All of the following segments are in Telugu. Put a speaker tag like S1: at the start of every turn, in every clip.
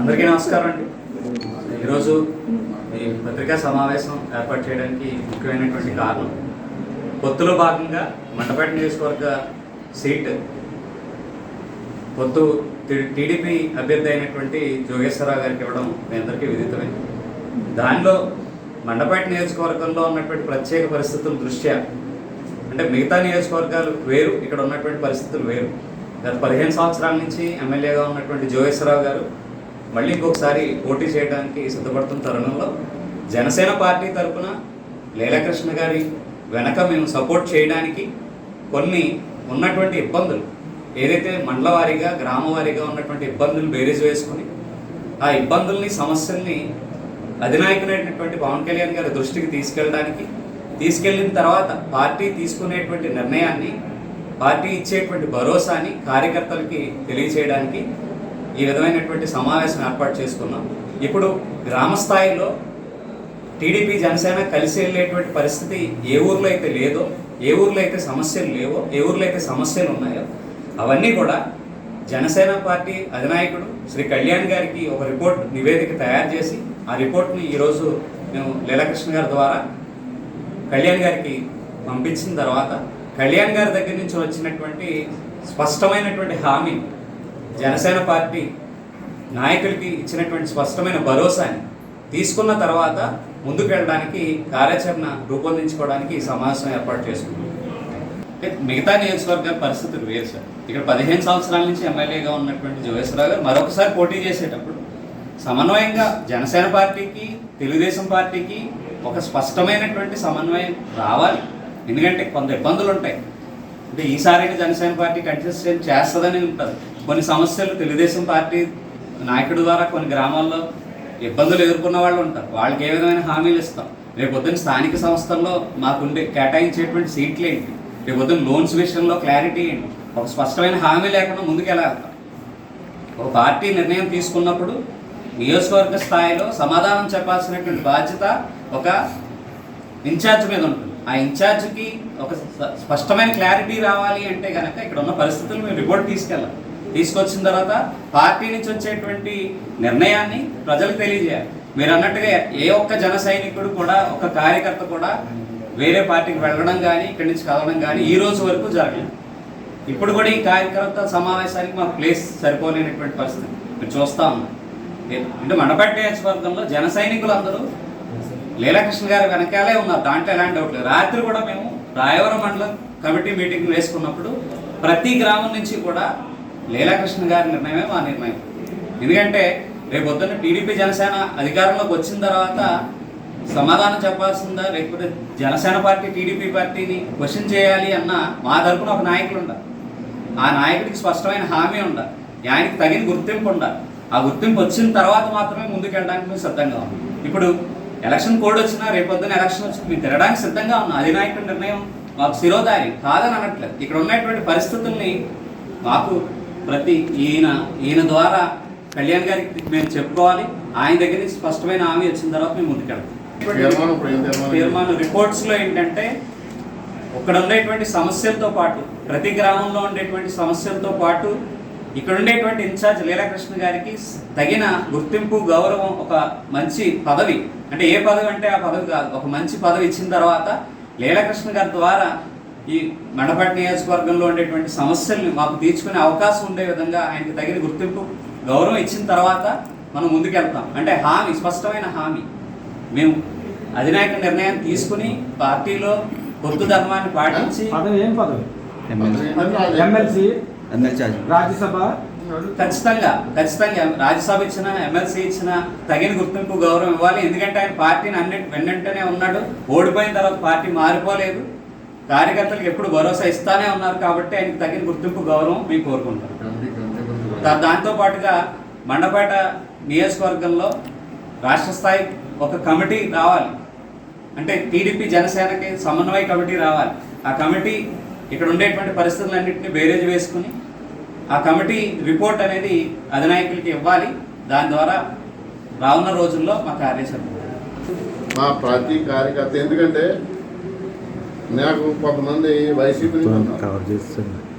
S1: అందరికీ నమస్కారం అండి. ఈరోజు ఈ పత్రికా సమావేశం ఏర్పాటు చేయడానికి ముఖ్యమైనటువంటి కారణం పొత్తులో భాగంగా మండపేట నియోజకవర్గ సీట్ పొత్తు టీడీపీ అభ్యర్థి అయినటువంటి జోగేశ్వరరావు గారికి ఇవ్వడం మీ అందరికీ విదితమే. దానిలో మండపేట నియోజకవర్గంలో ఉన్నటువంటి ప్రత్యేక పరిస్థితుల దృష్ట్యా అంటే మిగతా నియోజకవర్గాలు వేరు ఇక్కడ ఉన్నటువంటి పరిస్థితులు వేరు. గత పదిహేను సంవత్సరాల నుంచి ఎమ్మెల్యేగా ఉన్నటువంటి జోగేశ్వరరావు గారు మళ్ళీ ఇంకొకసారి పోటీ చేయడానికి సిద్ధపడుతున్న తరుణంలో జనసేన పార్టీ తరపున లీలాకృష్ణ గారి వెనక మేము సపోర్ట్ చేయడానికి కొన్ని ఉన్నటువంటి ఇబ్బందులు ఏదైతే మండల వారీగా గ్రామ వారీగా ఉన్నటువంటి ఇబ్బందులు బేరేజ్ వేసుకుని ఆ ఇబ్బందుల్ని సమస్యల్ని అధినాయకుడైనటువంటి పవన్ కళ్యాణ్ గారి దృష్టికి తీసుకెళ్ళడానికి తీసుకెళ్ళిన తర్వాత పార్టీ తీసుకునేటువంటి నిర్ణయాన్ని పార్టీ ఇచ్చేటువంటి భరోసాని కార్యకర్తలకి తెలియచేయడానికి ఈ విధమైనటువంటి సమావేశం ఏర్పాటు చేసుకున్నాం. ఇప్పుడు గ్రామ స్థాయిలో టీడీపీ జనసేన కలిసి వెళ్ళేటువంటి పరిస్థితి ఏ ఊర్లో అయితే లేదో ఏ ఊర్లో అయితే సమస్యలు లేవో ఏ ఊర్లో అయితే సమస్యలు ఉన్నాయో అవన్నీ కూడా జనసేన పార్టీ అధినాయకుడు శ్రీ కళ్యాణ్ గారికి ఒక రిపోర్ట్ నివేదిక తయారు చేసి ఆ రిపోర్ట్ని ఈరోజు మేము లీలాకృష్ణ గారి ద్వారా కళ్యాణ్ గారికి పంపించిన తర్వాత కళ్యాణ్ గారి దగ్గర నుంచి వచ్చినటువంటి స్పష్టమైనటువంటి హామీ జనసేన పార్టీ నాయకులకి ఇచ్చినటువంటి స్పష్టమైన భరోసాని తీసుకున్న తర్వాత ముందుకు వెళ్ళడానికి కార్యాచరణ రూపొందించుకోవడానికి ఈ సమావేశం ఏర్పాటు చేసుకుంటుంది మిగతా నియోజకవర్గాల పరిస్థితులు వేరు సార్. ఇక్కడ పదిహేను సంవత్సరాల నుంచి ఎమ్మెల్యేగా ఉన్నటువంటి జోగేశ్వరరావు గారు మరొకసారి పోటీ చేసేటప్పుడు సమన్వయంగా జనసేన పార్టీకి తెలుగుదేశం పార్టీకి ఒక స్పష్టమైనటువంటి సమన్వయం రావాలి. ఎందుకంటే కొంత ఇబ్బందులు ఉంటాయి అంటే ఈసారి జనసేన పార్టీ కంటెస్టెంట్ చేస్తుందని ఉంటుంది. కొన్ని సమస్యలు తెలుగుదేశం పార్టీ నాయకుడి ద్వారా కొన్ని గ్రామాల్లో ఇబ్బందులు ఎదుర్కొన్న వాళ్ళు ఉంటారు. వాళ్ళకి ఏ విధమైన హామీలు ఇస్తాం? రేపు పొద్దున్న స్థానిక సంస్థల్లో మాకుండే కేటాయించేటువంటి సీట్లు ఏంటి? రేపు పొద్దున్న లోన్స్ విషయంలో క్లారిటీ ఏంటి? ఒక స్పష్టమైన హామీ లేకుండా ముందుకు ఎలా వెళ్తాం? ఒక పార్టీ నిర్ణయం తీసుకున్నప్పుడు నియోజకవర్గ స్థాయిలో సమాధానం చెప్పాల్సినటువంటి బాధ్యత ఒక ఇన్ఛార్జ్ మీద ఉంటుంది. ఆ ఇన్ఛార్జ్కి ఒక స్పష్టమైన క్లారిటీ రావాలి అంటే కనుక ఇక్కడ ఉన్న పరిస్థితులు మేము రిపోర్ట్ తీసుకెళ్ళాలి. తీసుకొచ్చిన తర్వాత పార్టీ నుంచి వచ్చేటువంటి నిర్ణయాన్ని ప్రజలకు తెలియజేయాలి. మీరు అన్నట్టుగా ఏ ఒక్క జన సైనికుడు కూడా ఒక కార్యకర్త కూడా వేరే పార్టీకి వెళ్ళడం కానీ ఇక్కడి నుంచి కదలడం కానీ ఈ రోజు వరకు జరగలేదు. ఇప్పుడు కూడా ఈ కార్యకర్త సమావేశానికి మాకు ప్లేస్ సరిపోలేనటువంటి పరిస్థితి. మీరు చూస్తా ఉన్నాం అంటే మండపేట నియోజకవర్గంలో జన సైనికులందరూ లీలాకృష్ణ గారు వెనకాలే ఉన్నారు. దాంట్లో ఎలాంటి డౌట్ లేదు. రాత్రి కూడా మేము రాయవరం మండలం కమిటీ మీటింగ్ వేసుకున్నప్పుడు ప్రతి గ్రామం నుంచి కూడా లీలాకృష్ణ గారి నిర్ణయమే మా నిర్ణయం. ఎందుకంటే రేపు పొద్దున్న టీడీపీ జనసేన అధికారంలోకి వచ్చిన తర్వాత సమాధానం చెప్పాల్సిందా? లేకపోతే జనసేన పార్టీ టీడీపీ పార్టీని క్వశ్చన్ చేయాలి అన్న మా తరపున ఒక నాయకులు ఉండాలి. ఆ నాయకుడికి స్పష్టమైన హామీ ఉండాలి. ఆయనకి తగిన గుర్తింపు ఉండాలి. ఆ గుర్తింపు వచ్చిన తర్వాత మాత్రమే ముందుకు వెళ్ళడానికి మేము సిద్ధంగా ఉన్నాం. ఇప్పుడు ఎలక్షన్ కోడ్ వచ్చినా రేపొద్దున ఎలక్షన్ వచ్చి మేము తిరగడానికి సిద్ధంగా ఉన్నాం. అధినాయకుడి నిర్ణయం మాకు శిరోదారి కాదని అనట్లేదు. ఇక్కడ ఉన్నటువంటి పరిస్థితుల్ని మాకు ప్రతి ఈయన ఈయన ద్వారా కళ్యాణ్ గారికి మేము చెప్పుకోవాలి. ఆయన దగ్గర నుంచి స్పష్టమైన హామీ వచ్చిన తర్వాత మేము ముందుకెళ్తాం.
S2: తీర్మానం ఇప్పుడు ఏం తీర్మానం?
S1: తీర్మానం రిపోర్ట్స్లో ఏంటంటే ఇక్కడ ఉండేటువంటి సమస్యలతో పాటు ప్రతి గ్రామంలో ఉండేటువంటి సమస్యలతో పాటు ఇక్కడ ఉండేటువంటి ఇన్ఛార్జ్ లీలాకృష్ణ గారికి తగిన గుర్తింపు గౌరవం ఒక మంచి పదవి. అంటే ఏ పదవి అంటే ఆ పదవి కాదు. ఒక మంచి పదవి ఇచ్చిన తర్వాత లీలాకృష్ణ గారి ద్వారా ఈ మండపేట నియోజకవర్గంలో ఉండేటువంటి సమస్యల్ని మాకు తీర్చుకునే అవకాశం ఉండే విధంగా ఆయనకి తగిన గుర్తింపు గౌరవం ఇచ్చిన తర్వాత మనం ముందుకెళ్తాం. అంటే హామీ స్పష్టమైన హామీ. మేము అధినాయక నిర్ణయం తీసుకుని పార్టీలో పొత్తు ధర్మాన్ని పాటించి
S3: రాజ్యసభ?
S1: ఖచ్చితంగా ఖచ్చితంగా రాజ్యసభ ఇచ్చిన ఎమ్మెల్సీ ఇచ్చిన తగిన గుర్తింపు గౌరవం ఇవ్వాలి. ఎందుకంటే ఆయన పార్టీని అన్నిటి వెన్నంటనే ఉన్నాడు. ఓడిపోయిన తర్వాత పార్టీ మారిపోలేదు. కార్యకర్తలకు ఎప్పుడు భరోసా ఇస్తానే ఉన్నారు కాబట్టి ఆయనకి తగిన గుర్తింపు గౌరవం మేము కోరుకుంటాం.
S2: కమిటీ కమిటీ గురించి
S1: దా- దాంతో పాటుగా మండపేట నియోజకవర్గంలో రాష్ట్ర స్థాయి ఒక కమిటీ రావాలి. అంటే టీడీపీ జనసేనకి సమన్వయ కమిటీ రావాలి. ఆ కమిటీ ఇక్కడ ఉండేటువంటి పరిస్థితులన్నింటినీ బేరేజ్ వేసుకుని ఆ కమిటీ రిపోర్ట్ అనేది అధినాయకులకి ఇవ్వాలి. దాని ద్వారా రానున్న రోజుల్లో మా కార్యాచరణ.
S2: మా ప్రతి కార్యకర్త ఎందుకంటే నాకు కొంతమంది వైసీపీ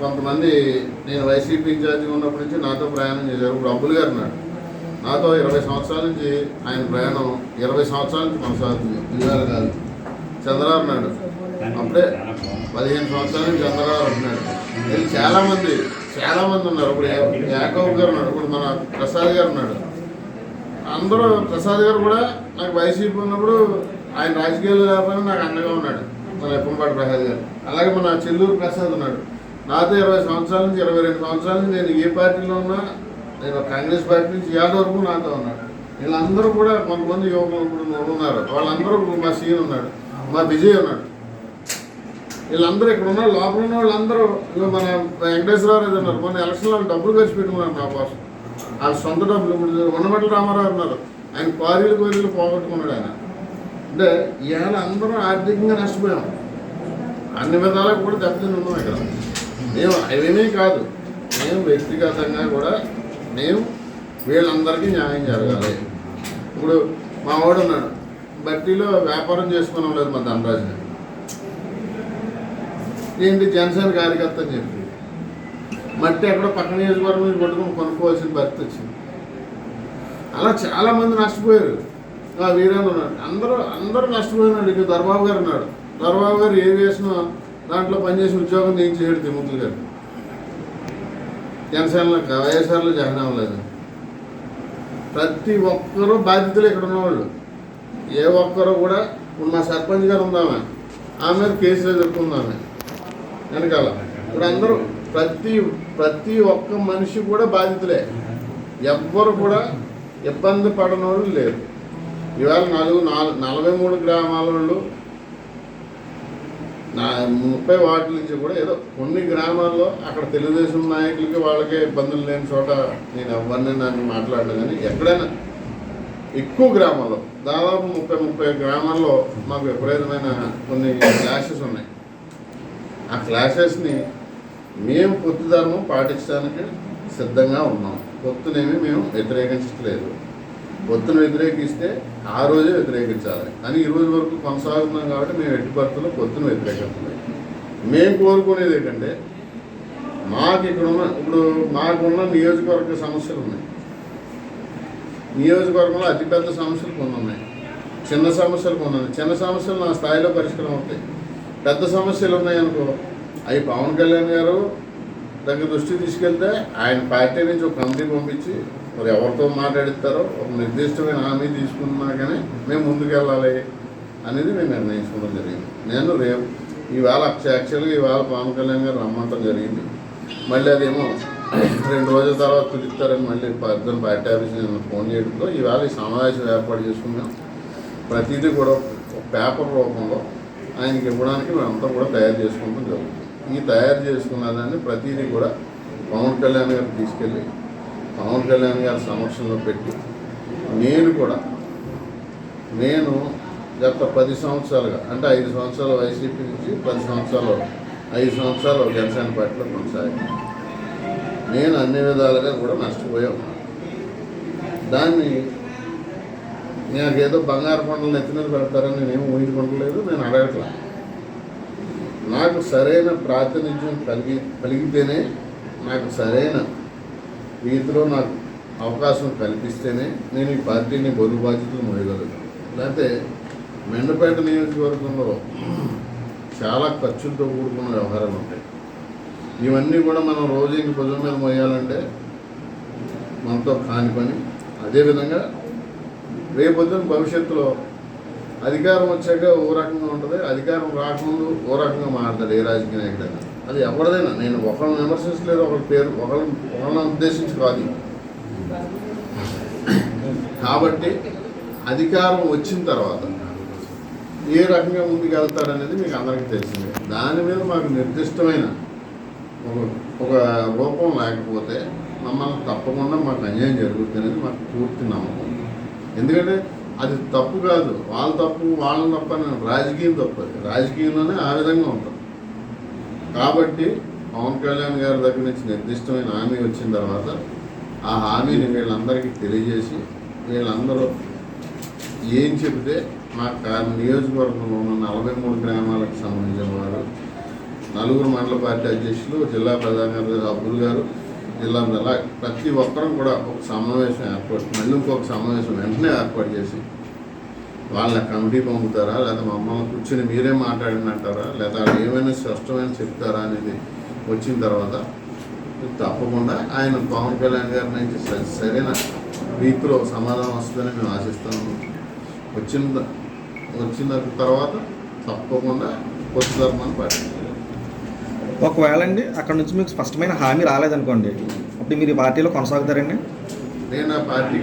S2: కొంతమంది నేను వైసీపీ ఇన్ఛార్జిగా ఉన్నప్పటి నుంచి నాతో ప్రయాణం చేశారు. ఇప్పుడు అబ్బుల్ గారు ఉన్నాడు నాతో ఇరవై సంవత్సరాల నుంచి ఆయన ప్రయాణం ఇరవై సంవత్సరాల నుంచి కొనసాగుతుంది. ఇవాళ కాదు. చంద్రబాబు నాయుడు. అప్పుడే పదిహేను సంవత్సరాల నుంచి చంద్రబాబు అంటున్నాడు. వీళ్ళు చాలా మంది చాలా మంది ఉన్నారు. ఇప్పుడు యాకవ్ గారు ఉన్నాడు ఇప్పుడు మన ప్రసాద్ గారు ఉన్నాడు అందరూ ప్రసాద్ గారు కూడా నాకు వైసీపీ ఉన్నప్పుడు ఆయన రాజకీయాలు లేకపోయినా నాకు అండగా ఉన్నాడు. మన ఎప్పంపాటి ప్రసాద్ గారు. అలాగే మన చెల్లూరు ప్రసాద్ ఉన్నాడు. నాతో ఇరవై సంవత్సరాల నుంచి ఇరవై రెండు సంవత్సరాల నుంచి నేను ఏ పార్టీలో ఉన్నా నేను కాంగ్రెస్ పార్టీ నుంచి యాదవ్ వరకు నాతో ఉన్నాడు. వీళ్ళందరూ కూడా కొంతమంది యువకులు ఉన్నారు. వాళ్ళందరూ మా సీన్ ఉన్నాడు. మా విజయ్ ఉన్నాడు. వీళ్ళందరూ ఇక్కడ ఉన్న లోపల ఉన్న వాళ్ళందరూ మన వెంకటేశ్వరరావు రెడ్డి ఉన్నారు. మొన్న ఎలక్షన్లో డబ్బులు ఖర్చు పెట్టుకున్నారు నా కోసం. వాళ్ళ సొంత డబ్బులు ఇప్పుడు ఉన్నమట్ల రామారావు ఉన్నారు. ఆయన క్వారీలు క్వారీలు పోగొట్టుకున్నాడు ఆయన. అంటే ఇవాళ అందరూ ఆర్థికంగా నష్టపోయాం. అన్ని విధాలకు కూడా దెబ్బతిని ఉన్నాం ఇక్కడ. మేము అవేమీ కాదు. మేము వ్యక్తిగతంగా కూడా మేము వీళ్ళందరికీ న్యాయం జరగాలి. ఇప్పుడు మా వాడు ఉన్నాడు. బట్టీలో వ్యాపారం చేసుకోవడం లేదు మా ధనరాజు ఏంటి జనసేన కార్యకర్త అని చెప్పి. మట్టి ఎక్కడో పక్క నియోజకవర్గం నుంచి కొట్టుకుని కొనుక్కోవాల్సిన పరిస్థితి వచ్చింది. అలా చాలామంది నష్టపోయారు. వీరేంద్ర ఉన్నాడు. అందరూ అందరూ నష్టపోయినాడు. ఇక దర్బాబు గారు ఉన్నాడు. దర్బాబు గారు ఏ వేసిన దాంట్లో పనిచేసి ఉద్యోగం ఏం చేయడు తిమ్మతులు గారు. జనసేనలో వైఎస్ఆర్లో జాయిన్ అవ్వలేదు. ప్రతి ఒక్కరూ బాధితులు ఇక్కడ ఉన్నవాళ్ళు. ఏ ఒక్కరు కూడా మా సర్పంచ్ గారు ఉందామె. ఆమె మీద కేసులు ఎదుర్కొందామే వెనకాల. ఇప్పుడు అందరూ ప్రతి ప్రతి ఒక్క మనిషి కూడా బాధితులే. ఎవ్వరు కూడా ఇబ్బంది పడని వాళ్ళు లేరు. ఇవాళ నాలుగు నాలుగు నలభై మూడు గ్రామాల వాళ్ళు నా ముప్పై వాటి నుంచి కూడా ఏదో కొన్ని గ్రామాల్లో అక్కడ తెలుగుదేశం నాయకులకి వాళ్ళకే ఇబ్బందులు లేని చోట నేను ఎవరిని నన్ను మాట్లాడలేదు కానీ ఎక్కడైనా ఎక్కువ గ్రామాల్లో దాదాపు ముప్పై ముప్పై గ్రామాల్లో మాకు విపరీతమైన కొన్ని క్లాషెస్ ఉన్నాయి. ఆ క్లాషెస్ని మేము పొత్తు ధర్మం పాటించడానికి సిద్ధంగా ఉన్నాం. పొత్తునేమి మేము వ్యతిరేకించట్లేదు. పొత్తును వ్యతిరేకిస్తే ఆ రోజే వ్యతిరేకించాలి. కానీ ఈ రోజు వరకు కొనసాగుతున్నాం కాబట్టి మేము ఎట్టి పరిస్థితుల్లో పొత్తును వ్యతిరేకిస్తున్నాం. మేము కోరుకునేది ఏంటంటే మాకు ఇక్కడ ఉన్న ఇప్పుడు మాకున్న నియోజకవర్గ సమస్యలు ఉన్నాయి. నియోజకవర్గంలో అతిపెద్ద సమస్యలు కొన్ని ఉన్నాయి. చిన్న సమస్యలు కొన్ని ఉన్నాయి. చిన్న సమస్యలు నా స్థాయిలో పరిష్కారం అవుతాయి. పెద్ద సమస్యలు ఉన్నాయనుకో అవి పవన్ కళ్యాణ్ గారు దగ్గర దృష్టి తీసుకెళ్తే ఆయన పార్టీ నుంచి ఒక కమిటీ పంపించి మరి ఎవరితో మాట్లాడిస్తారో ఒక నిర్దిష్టమైన హామీ తీసుకున్నా కానీ మేము ముందుకెళ్ళాలి అనేది మేము నిర్ణయించుకోవడం జరిగింది. నేను రేపు ఈవేళ యాక్చువల్గా ఈవేళ పవన్ కళ్యాణ్ గారు రమ్మంటం జరిగింది. మళ్ళీ అదేమో రెండు రోజుల తర్వాత పిలుస్తారని మళ్ళీ పద్దెనిమిది పార్టీ ఆఫీస్ నేను ఫోన్ చేయడంతో ఈవేళ ఈ సమావేశం ఏర్పాటు చేసుకున్నాం. ప్రతిదీ కూడా ఒక పేపర్ రూపంలో ఆయనకి ఇవ్వడానికి మేమంతా కూడా తయారు చేసుకుంటాం జరుగుతుంది. ఈ తయారు చేసుకున్న దాన్ని ప్రతిదీ కూడా పవన్ కళ్యాణ్ గారు తీసుకెళ్ళి పవన్ కళ్యాణ్ గారి సమక్షంలో పెట్టి నేను కూడా నేను గత పది సంవత్సరాలుగా అంటే ఐదు సంవత్సరాలు వైసీపీ నుంచి పది సంవత్సరాలు ఐదు సంవత్సరాలు జనసేన పార్టీలో కొనసాగాను. నేను అన్ని విధాలుగా కూడా నష్టపోయా ఉన్నాను. దాన్ని నాకేదో బంగారు కొండలు నెత్తి పెడతారని నేనేం ఊహించుకుంటలేదు నేను అడగట్లా. నాకు సరైన ప్రాతినిధ్యం కలిగి కలిగితేనే నాకు సరైన రీతిలో నాకు అవకాశం కల్పిస్తేనే నేను ఈ పార్టీని బరువు బాధ్యతలు మోయగలను. లేకపోతే మెండపేట నియోజకవర్గంలో చాలా ఖర్చులతో కూడుకున్న వ్యవహారాలు ఉంటాయి. ఇవన్నీ కూడా మనం రోజు ఇంక భుజం మీద మోయాలంటే మనతో కాని పని. అదేవిధంగా రేపొద్దున భవిష్యత్తులో అధికారం వచ్చాక ఓ రకంగా ఉంటుంది. అధికారం రాకముందు ఓ రకంగా మారుతాడు ఏ రాజకీయ నాయకుడైనా. అది ఎవరిదైనా. నేను ఒకరిని విమర్శించలేదు ఒకరి పేరు ఒకరిని ఒకరిని ఉద్దేశించి కాదు కాబట్టి అధికారం వచ్చిన తర్వాత ఏ రకంగా ముందుకు మీకు అందరికీ తెలిసిందే. దాని మీద మాకు నిర్దిష్టమైన ఒక ఒక రూపం లేకపోతే మమ్మల్ని తప్పకుండా మాకు అన్యాయం జరుగుతుంది అనేది మాకు పూర్తి నమ్మకం. ఎందుకంటే అది తప్పు కాదు. వాళ్ళ తప్పు వాళ్ళని తప్ప రాజకీయం తప్పు రాజకీయంలోనే ఆ విధంగా ఉంటుంది. కాబట్టి పవన్ కళ్యాణ్ గారి దగ్గర నుంచి నిర్దిష్టమైన హామీ వచ్చిన తర్వాత ఆ హామీని వీళ్ళందరికీ తెలియజేసి వీళ్ళందరూ ఏం చెబితే మా నియోజకవర్గంలో ఉన్న నలభై మూడు గ్రామాలకు సంబంధించిన వారు నలుగురు మండల పార్టీ అధ్యక్షులు జిల్లా ప్రధాన అబ్బుల్ గారు జిల్లా అలా ప్రతి ఒక్కరం కూడా ఒక సమావేశం ఏర్పాటు మళ్ళీ ఇంకొక సమావేశం వెంటనే ఏర్పాటు చేసి వాళ్ళ కమిటీ పంపుతారా? లేదా మమ్మల్ని కూర్చుని మీరే మాట్లాడినంటారా? లేదా ఏమైనా స్పష్టమైన చెప్తారా అనేది వచ్చిన తర్వాత తప్పకుండా ఆయన పవన్ కళ్యాణ్ గారి నుంచి సరైన రీతిలో సమాధానం వస్తుందని మేము ఆశిస్తాము. వచ్చిన వచ్చిన తర్వాత తప్పకుండా కొత్త ధర్మాన్ని పాటించాలి.
S3: ఒకవేళ అండి అక్కడ నుంచి మీకు స్పష్టమైన హామీ రాలేదనుకోండి అప్పుడు మీరు ఈ పార్టీలో కొనసాగుతారండి?
S2: నేను ఆ పార్టీ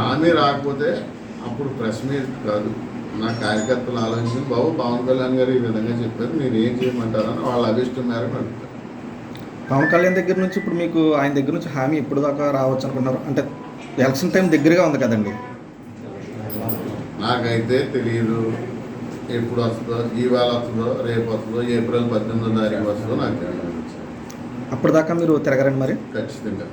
S2: హామీ రాకపోతే అప్పుడు ప్రెస్ మీట్ కాదు. నా కార్యకర్తలు ఆలోచించి బాబు పవన్ కళ్యాణ్ గారు ఈ విధంగా చెప్పారు. మీరు ఏం చేయమంటారని వాళ్ళ అభిష్టం మేరకు అడుగుతారు
S3: పవన్ కళ్యాణ్ దగ్గర నుంచి ఇప్పుడు మీకు ఆయన దగ్గర నుంచి హామీ ఎప్పుడు దాకా రావచ్చు అనుకున్నారు అంటే ఎలక్షన్ టైం దగ్గరగా ఉంది కదండి.
S2: నాకైతే తెలియదు ఎప్పుడు వస్తుందో ఈవేళ వస్తుందో రేపు వస్తుందో ఏప్రిల్ పద్దెనిమిదో తారీఖు వస్తుందో నాకు తెలియదు
S3: అప్పటిదాకా మీరు తిరగరండి మరి?
S2: ఖచ్చితంగా.